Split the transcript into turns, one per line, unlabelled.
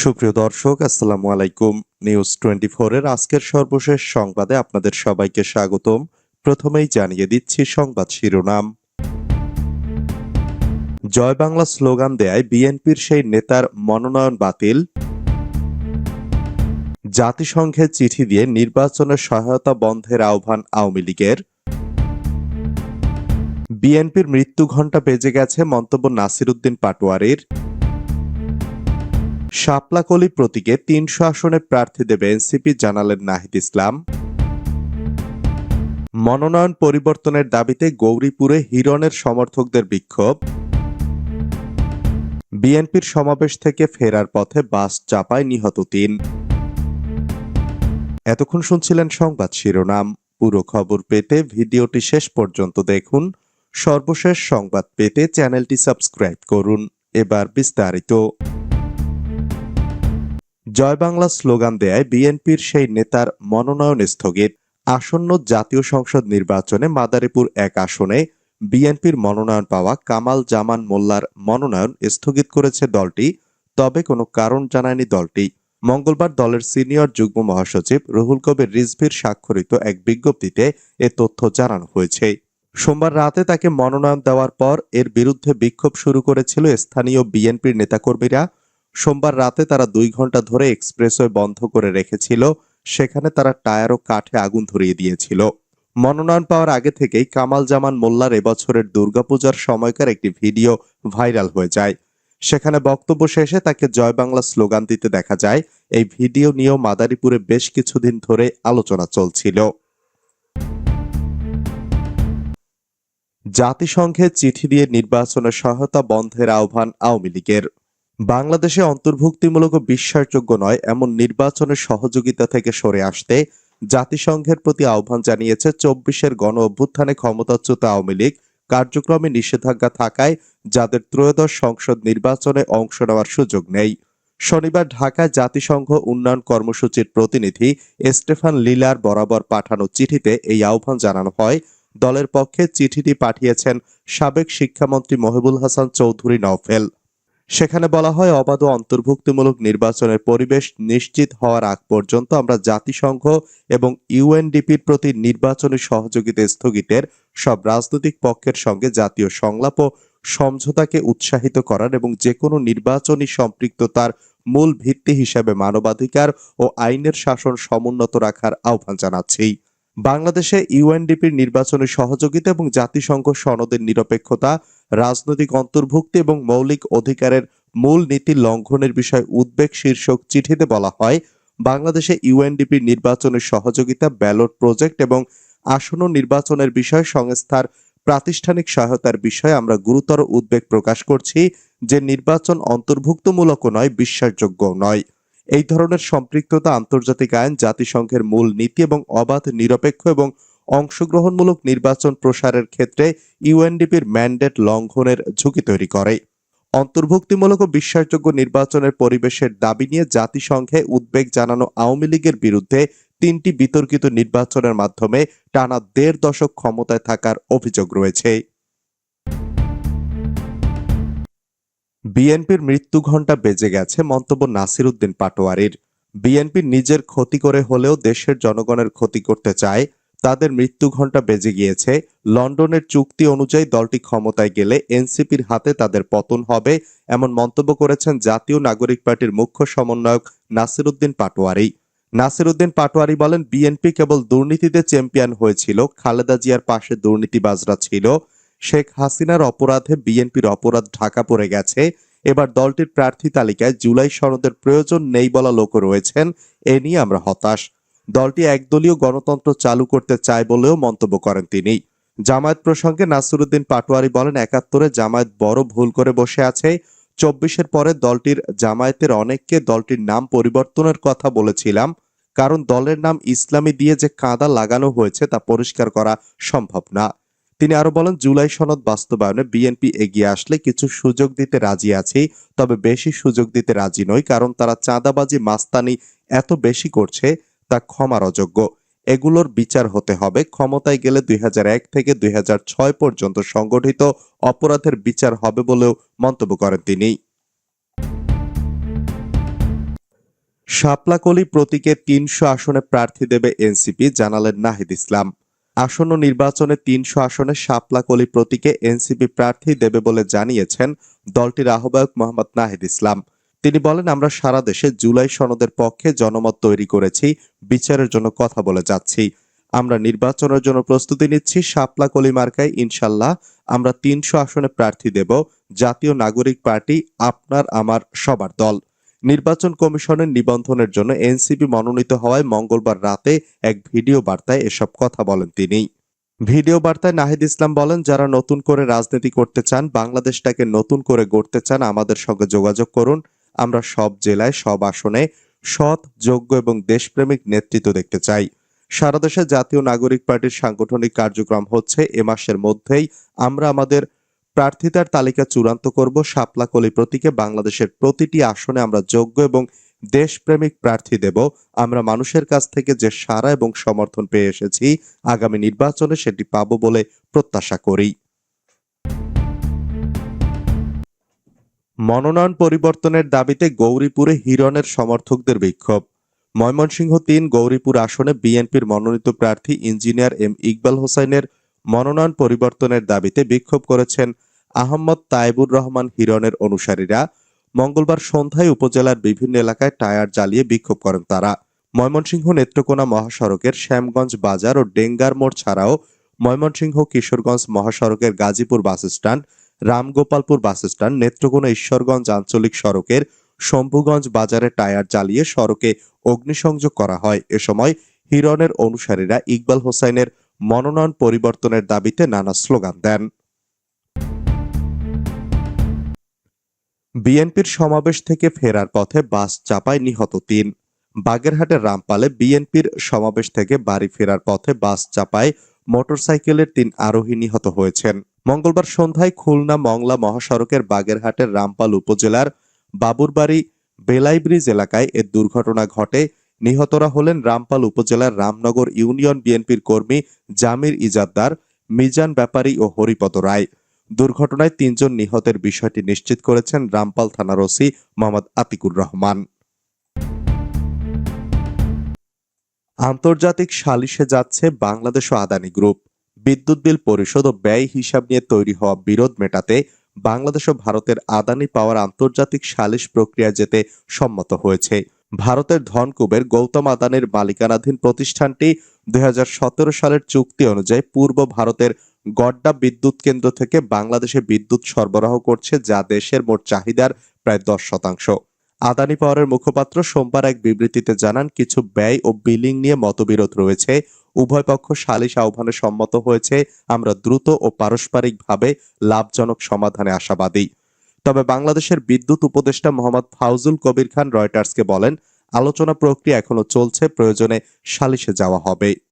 সুপ্রিয় দর্শক, আসসালামু আলাইকুম। নিউজ টোয়েন্টি এর আজকের সর্বশেষ সংবাদে আপনাদের সবাইকে স্বাগতম। প্রথমেই জানিয়ে দিচ্ছি সংবাদ শিরোনাম। জয় বাংলা স্লোগান দেয় বিএনপির সেই নেতার মনোনয়ন বাতিল। জাতিসংঘে চিঠি দিয়ে নির্বাচনের সহায়তা বন্ধের আহ্বান আওয়ামী লীগের। বিএনপির মৃত্যু ঘণ্টা বেজে গেছে মন্তব্য নাসির উদ্দিন পাটোয়ারির। শাপলাকলি প্রতীকে তিনশো আসনে প্রার্থী দেবে এনসিপি জানালেন নাহিদ ইসলাম। মনোনয়ন পরিবর্তনের দাবিতে গৌরীপুরে হিরণের সমর্থকদের বিক্ষোভ। বিএনপির সমাবেশ থেকে ফেরার পথে বাস চাপায় নিহত তিন। এতক্ষণ শুনছিলেন সংবাদ শিরোনাম। পুরো খবর পেতে ভিডিওটি শেষ পর্যন্ত দেখুন। সর্বশেষ সংবাদ পেতে চ্যানেলটি সাবস্ক্রাইব করুন। এবার বিস্তারিত। জয় বাংলা স্লোগান দেয় বিএনপির সেই নেতার মনোনয়ন স্থগিত। আসন্ন জাতীয় সংসদ নির্বাচনে মাদারীপুর এক আসনে বিএনপির মনোনয়ন পাওয়া কামাল জামান মোল্লার মনোনয়ন স্থগিত করেছে দলটি, তবে কোনো কারণ জানায়নি দলটি। মঙ্গলবার দলের সিনিয়র যুগ্ম মহাসচিব রুহুল কবির রিজভির স্বাক্ষরিত এক বিজ্ঞপ্তিতে এ তথ্য জানানো হয়েছে। সোমবার রাতে তাকে মনোনয়ন দেওয়ার পর এর বিরুদ্ধে বিক্ষোভ শুরু করেছিল স্থানীয় বিএনপির নেতাকর্মীরা। সোমবার রাতে তারা দুই ঘণ্টা ধরে এক্সপ্রেসওয়ে বন্ধ করে রেখেছিল। সেখানে তারা টায়ার ও কাঠে আগুন ধরিয়ে দিয়েছিল। মনোনয়ন পাওয়ার আগে থেকেই কামাল জামান মোল্লার এবছরের দুর্গাপূজার সময়কার একটি ভিডিও ভাইরাল হয়ে যায়। সেখানে বক্তব্য শেষে তাকে জয় বাংলা স্লোগান দিতে দেখা যায়। এই ভিডিও নিয়েও মাদারীপুরে বেশ কিছুদিন ধরে আলোচনা চলছিল। জাতিসংঘে চিঠি দিয়ে নির্বাচনের সহায়তা বন্ধের আহ্বান আওয়ামী লীগের। বাংলাদেশে অন্তর্ভুক্তিমূলক বিশ্বাসযোগ্য নয়, এমন নির্বাচনের সহযোগিতা থেকে সরে আসতে জাতিসংঘের প্রতি আহ্বান জানিয়েছে চব্বিশের গণ অভ্যুত্থানে ক্ষমতাচ্যুত আওয়ামী লীগ। কার্যক্রমে নিষেধাজ্ঞা থাকায় যাদের ত্রয়োদশ সংসদ নির্বাচনে অংশ নেওয়ার সুযোগ নেই। শনিবার ঢাকায় জাতিসংঘ উন্নয়ন কর্মসূচির প্রতিনিধি স্টেফান লিলার বরাবর পাঠানো চিঠিতে এই আহ্বান জানানো হয়। দলের পক্ষে চিঠিটি পাঠিয়েছেন সাবেক শিক্ষামন্ত্রী মহিবুল হাসান চৌধুরী নওফেল। সেখানে বলা হয়, অবাধ অন্তর্ভুক্তিমূলক নির্বাচনের পরিবেশ নিশ্চিত হওয়ার আগ পর্যন্ত আমরা জাতিসংঘ এবং ইউএনডিপির প্রতি নির্বাচনী সহযোগিতা স্থগিতের সব রাজনৈতিক পক্ষের সঙ্গে জাতীয় সংলাপ ও সমঝোতাকে উৎসাহিত করার এবং যে কোনো নির্বাচনী সম্পৃক্ততার মূল ভিত্তি হিসেবে মানবাধিকার ও আইনের শাসন সমুন্নত রাখার আহ্বান জানাচ্ছি। বাংলাদেশে ইউএনডিপির নির্বাচনী সহযোগিতা এবং জাতিসংঘ সনদের নিরপেক্ষতা, রাজনৈতিক অন্তর্ভুক্তি এবং মৌলিক অধিকারের মূল নীতি লঙ্ঘনের বিষয়ে উদ্বেগ শীর্ষক চিঠিতে বলা হয়, বাংলাদেশে ইউএনডিপির নির্বাচনের সহযোগিতা ব্যালট প্রজেক্ট এবং আসন্ন নির্বাচনের বিষয়ে সংস্থার প্রাতিষ্ঠানিক সহায়তার বিষয়ে আমরা গুরুতর উদ্বেগ প্রকাশ করছি, যে নির্বাচন অন্তর্ভুক্তমূলক নয় বিশ্বাসযোগ্য নয়। এই ধরনের সম্পৃক্ততা আন্তর্জাতিক আইন, জাতিসংঘের মূল নীতি এবং অবাধ, নিরপেক্ষ এবং অংশগ্রহণমূলক নির্বাচন প্রসারের ক্ষেত্রে ইউএনডিপির ম্যান্ডেট লঙ্ঘনের ঝুঁকি তৈরি করে। অন্তর্ভুক্তিমূলক ও বিশ্বাসযোগ্য নির্বাচনের পরিবেশের দাবি নিয়ে জাতিসংঘে উদ্বেগ জানানো আওয়ামী লীগের বিরুদ্ধে তিনটি বিতর্কিত নির্বাচনের মাধ্যমে টানা দেড় দশক ক্ষমতায় থাকার অভিযোগ রয়েছে। বিএনপির মৃত্যু ঘণ্টা বেজে গেছে মন্তব্য নাসিরুদ্দিন পাটোয়ারির। বিএনপি নিজের ক্ষতি করে হলেও দেশের জনগণের ক্ষতি করতে চায়, তাদের মৃত্যু ঘণ্টা বেজে গিয়েছে। লন্ডনের চুক্তি অনুযায়ী দলটি ক্ষমতায় গেলে এনসিপির হাতে তাদের পতন হবে, এমন মন্তব্য করেছেন জাতীয় নাগরিক পার্টির মুখ্য সমন্বয়ক নাসিরুদ্দিন পাটোয়ারি। নাসিরুদ্দিন পাটোয়ারি বলেন, বিএনপি কেবল দুর্নীতিতে চ্যাম্পিয়ন হয়েছিল, খালেদা জিয়ার পাশে দুর্নীতিবাজরা ছিল শেখ হাসিনার অপরাধে বিএনপির অপরাধ ঢাকা পড়ে গেছে। এবার দলটির প্রার্থী তালিকায় জুলাই সনদের প্রয়োজন নেই বলা লোক রয়েছেন। এ নিয়ে আমরা হতাশ। দলটি একদলীয় গণতন্ত্র চালু করতে চায় বলেও মন্তব্য করেন তিনি। জামায়াত প্রসঙ্গে নাসিরুদ্দিন পাটোয়ারি বলেন, একাত্তরে জামায়াত বড় ভুল করে বসে আছে। চব্বিশের পরে দলটির, জামায়াতের অনেককে দলটির নাম পরিবর্তনের কথা বলেছিলাম। কারণ দলের নাম ইসলামী দিয়ে যে কাঁদা লাগানো হয়েছে তা পরিষ্কার করা সম্ভব না। তিনি আরও বলেন, জুলাই সনদ বাস্তবায়নে বিএনপি এগিয়ে আসলে কিছু সুযোগ দিতে রাজি আছি, তবে বেশি সুযোগ দিতে রাজি নই কারণ তারা চাঁদাবাজি, মাস্তানি এত বেশি করছে তা ক্ষমার অযোগ্য। এগুলোর বিচার হতে হবে। ক্ষমতায় গেলে দুই হাজার এক থেকে দুই হাজার ছয় পর্যন্ত সংগঠিত অপরাধের বিচার হবে বলেও মন্তব্য করেন তিনি। শাপলাকলি প্রতীকে তিনশো আসনে প্রার্থী দেবে এনসিপি, জানালেন নাহিদ ইসলাম। আসন্ন নির্বাচনে তিনশো আসনে শাপলাকলি প্রতীকে এনসিপি প্রার্থী দেবে বলে জানিয়েছেন দলটির আহ্বায়ক মোহাম্মদ নাহিদ ইসলাম। তিনি বলেন, আমরা সারা দেশে জুলাই সনদের পক্ষে জনমত তৈরি করেছি, বিচারের জন্য কথা বলে যাচ্ছি। আমরা নির্বাচনের জন্য প্রস্তুতি নিচ্ছি শাপলাকলি মার্কায় ইনশাল্লাহ আমরা তিনশো আসনে প্রার্থী দেব। জাতীয় নাগরিক পার্টি আপনার, আমার, সবার দল। নির্বাচন কমিশনের নিবন্ধনের জন্য এনসিপি মনোনীত হওয়ায় মঙ্গলবার রাতে এক ভিডিও বার্তায় এসব কথা বলেন তিনি। ভিডিও বার্তায় নাহিদ ইসলাম বলেন, যারা নতুন করে রাজনীতি করতে চান, বাংলাদেশটাকে নতুন করে গড়তে চান, আমাদের সঙ্গে যোগাযোগ করুন। আমরা সব জেলায়, সব আসনে সৎ, যোগ্য এবং দেশপ্রেমিক নেতৃত্ব দেখতে চাই। সারা দেশে জাতীয় নাগরিক পার্টির সাংগঠনিক কার্যক্রম হচ্ছে, এ মাসের মধ্যেই আমরা আমাদের প্রার্থিতার তালিকা চূড়ান্ত করব শাপলাকলি প্রতীকে বাংলাদেশের প্রতিটি আসনে আমরা যোগ্য এবং দেশপ্রেমিক প্রার্থী দেব। আমরা মানুষের কাছ থেকে যে সারা এবং সমর্থন পেয়ে এসেছি, আগামী নির্বাচনে সেটি পাবো বলে প্রত্যাশা করি। মনোনয়ন পরিবর্তনের দাবিতে গৌরীপুরে হিরণের সমর্থকদের বিক্ষোভ। ময়মনসিংহ তিন গৌরীপুর আসনে বিএনপির মনোনীত প্রার্থী ইঞ্জিনিয়ার এম ইকবাল হোসেনের মনোনয়ন পরিবর্তনের দাবিতে বিক্ষোভ করেছেন আহমদ তাইবুর রহমান হিরণের অনুসারীরা। মঙ্গলবার সন্ধ্যায় উপজেলার বিভিন্ন এলাকায় টায়ার জ্বালিয়ে বিক্ষোভ করেন তারা। ময়মনসিংহ নেত্রকোনা মহাসড়কের শ্যামগঞ্জ বাজার ও ডেঙ্গার মোড় ছাড়াও ময়মনসিংহ কিশোরগঞ্জ মহাসড়কের Gazipur bus stand, Ramgopalpur bus stand, Netrokona Ishwarganj আঞ্চলিক সড়কের শম্ভুগঞ্জ বাজারে টায়ার জ্বালিয়ে সড়কে অগ্নিসংযোগ করা হয়। এ সময় হিরণের অনুসারীরা ইকবাল হোসাইনের মনোনয়ন পরিবর্তনের দাবিতে নানা স্লোগান দেন। বিএনপির সমাবেশ থেকে ফেরার পথে বাস চাপায় নিহত তিন। বাগেরহাটের রামপালে বিএনপির সমাবেশ থেকে বাড়ি ফেরার পথে বাস চাপায় মোটরসাইকেলের তিন আরোহী নিহত হয়েছেন। মঙ্গলবার সন্ধ্যায় খুলনা মংলা মহাসড়কের বাগেরহাটের রামপাল উপজেলার বাবুরবাড়ি বেলাই ব্রিজ এলাকায় এ দুর্ঘটনা ঘটে। নিহতরা হলেন রামপাল উপজেলার রামনগর ইউনিয়ন বিএনপির কর্মী জামির ইজাদ্দার, মিজান ব্যাপারী ও হরিপদ রায়। দুর্ঘটনায় তিনজন নিহতের বিষয়টি নিশ্চিত করেছেন রামপাল থানার ওসি মোহাম্মদ আতিকুর রহমান। আন্তর্জাতিক সালিশে যাচ্ছে বাংলাদেশ ও আদানি গ্রুপ। বিদ্যুৎ বিল পরিশোধ ও ব্যয় হিসাব নিয়ে তৈরি হওয়া বিরোধ মেটাতে বাংলাদেশ ও ভারতের আদানি পাওয়ার আন্তর্জাতিক সালিশ প্রক্রিয়া যেতে সম্মত হয়েছে। ভারতের ধনকুবের গৌতম আদানির মালিকানাধীন প্রতিষ্ঠানটি দুই হাজার সতেরো সালের চুক্তি অনুযায়ী পূর্ব ভারতের গড্ডা বিদ্যুৎ কেন্দ্র থেকে বাংলাদেশে বিদ্যুৎ সরবরাহ করছে, যা দেশের মোট চাহিদার প্রায় দশ শতাংশ। আদানি পাওয়ারের মুখপাত্র সোমবার এক বিবৃতিতে জানান, কিছু ব্যয় ও বিলিং নিয়ে মতবিরোধ রয়েছে। উভয় পক্ষ সালিশ আহ্বানে সম্মত হয়েছে। আমরা দ্রুত ও পারস্পরিকভাবে লাভজনক সমাধানে আশাবাদী। তবে বাংলাদেশের বিদ্যুৎ উপদেষ্টা মোহাম্মদ ফাউজুল কবির খান রয়টার্সকে বলেন, আলোচনা প্রক্রিয়া এখনও চলছে, প্রয়োজনে সালিশে যাওয়া হবে।